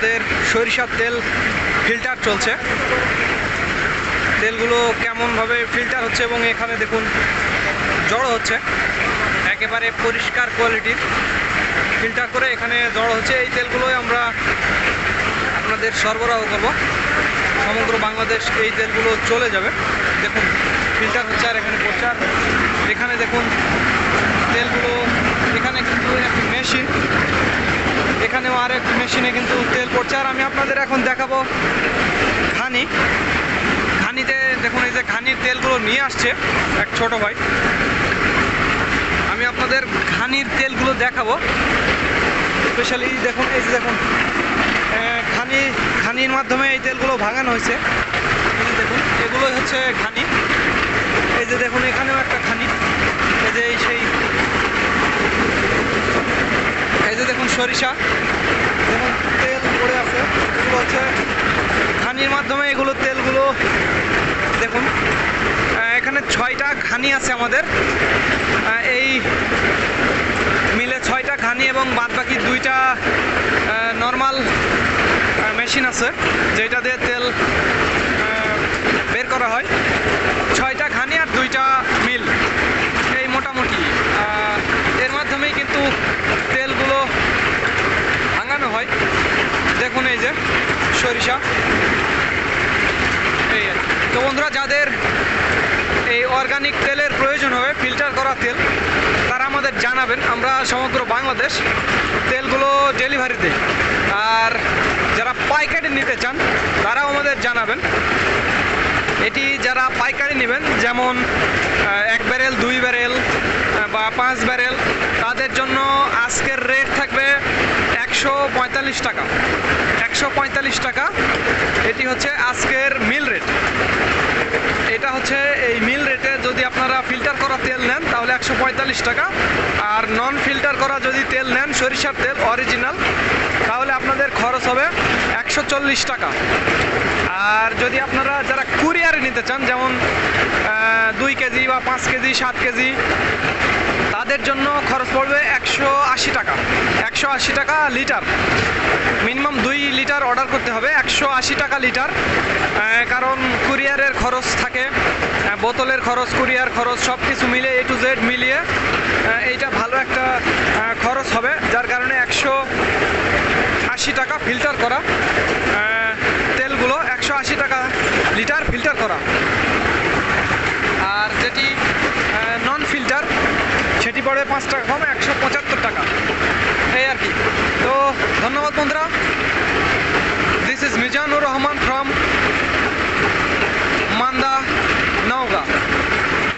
আমাদের সরিষার তেল ফিল্টার চলছে। তেলগুলো কেমনভাবে ফিল্টার হচ্ছে এবং এখানে দেখুন জড়ো হচ্ছে। একেবারে পরিষ্কার কোয়ালিটির ফিল্টার করে এখানে জড়ো হচ্ছে। এই তেলগুলোই আমরা আপনাদের সরবরাহ করব। সমগ্র বাংলাদেশ এই তেলগুলো চলে যাবে। দেখুন ফিল্টার হচ্ছে আর এখানে আর এখানে দেখুন, তেলগুলো, এখানে কিন্তু একটি মেশিন এখানেও আর একটি মেশিনে কিন্তু তেল পড়ছে। আর আমি আপনাদের এখন দেখাবো ঘানি। ঘানিতে দেখুন, এই যে ঘানির তেলগুলো নিয়ে আসছে এক ছোট ভাই। আমি আপনাদের ঘানির তেলগুলো দেখাবো। স্পেশালি দেখুন, এই যে দেখুন ঘানি, ঘানির মাধ্যমে এই তেলগুলো ভাঙানো হয়েছে। দেখুন, এগুলোই হচ্ছে ঘানি। এই যে দেখুন, এখানেও একটা ঘানি এই যে এই সেই এই যে দেখুন সরিষা। দেখুন তেল পড়ে আছে এগুলো হচ্ছে ঘানির মাধ্যমে এগুলো তেলগুলো দেখুন এখানে ছয়টা ঘানি আছে আমাদের। এই মিলে ছয়টা ঘানি এবং বাদ বাকি দুইটা নর্মাল মেশিন আছে যেটা দিয়ে তেল বের করা হয়। ছয়টা ঘানি আর দুইটা মিল এই মোটামুটি আহ, এর মাধ্যমেই কিন্তু তেলগুলো ভাঙানো হয় দেখুন এই যে সরিষা। এই তো বন্ধুরা, যাদের এই অর্গানিক তেলের প্রয়োজন হবে ফিল্টার করা তেল, তারা আমাদের জানাবেন। আমরা সমগ্র বাংলাদেশ তেলগুলো ডেলিভারি দিই। আর যারা পাইকারি নিতে চান, তারাও আমাদের জানাবেন। এটি যারা পাইকারি নেবেন, যেমন এক ব্যারেল, দুই ব্যারেল বা পাঁচ ব্যারেল, তাদের জন্য আজকের রেট থাকবে একশো পঁয়তাল্লিশ টাকা। একশো পঁয়তাল্লিশ টাকা। এটি হচ্ছে আজকের মিল রেট। এটা হচ্ছে এই মিল রেটে যদি আপনারা ফিল্টার করা তেল নেন, তাহলে একশো পঁয়তাল্লিশ টাকা। আর নন ফিল্টার করা যদি তেল নেন, সরিষার তেল, অরিজিনাল, তাহলে আপনাদের খরচ হবে একশো চল্লিশ টাকা। আর যদি আপনারা যারা কুরিয়ারে নিতে চান, যেমন দুই কেজি বা পাঁচ কেজি, সাত কেজি, তাদের জন্য খরচ পড়বে একশো আশি একশো আশি টাকা লিটার। মিনিমাম দুই লিটার অর্ডার করতে হবে, একশো আশি টাকা লিটার। কারণ কুরিয়ারের খরচ থাকে বোতলের খরচ, কুরিয়ার খরচ সব কিছু মিলিয়ে এ টু জেড মিলিয়ে এইটা ভালো একটা খরচ হবে, যার কারণে একশো আশি টাকা ফিল্টার করা তেলগুলো একশো আশি টাকা লিটার ফিল্টার করা। আর যেটি নন ফিল্টার সেটি পড়ে পাঁচ টাকা কম, একশো পঁচাত্তর টাকা। प्रेयर की। तो धन्यवाद बंधुरा this is Mizanur Rahman from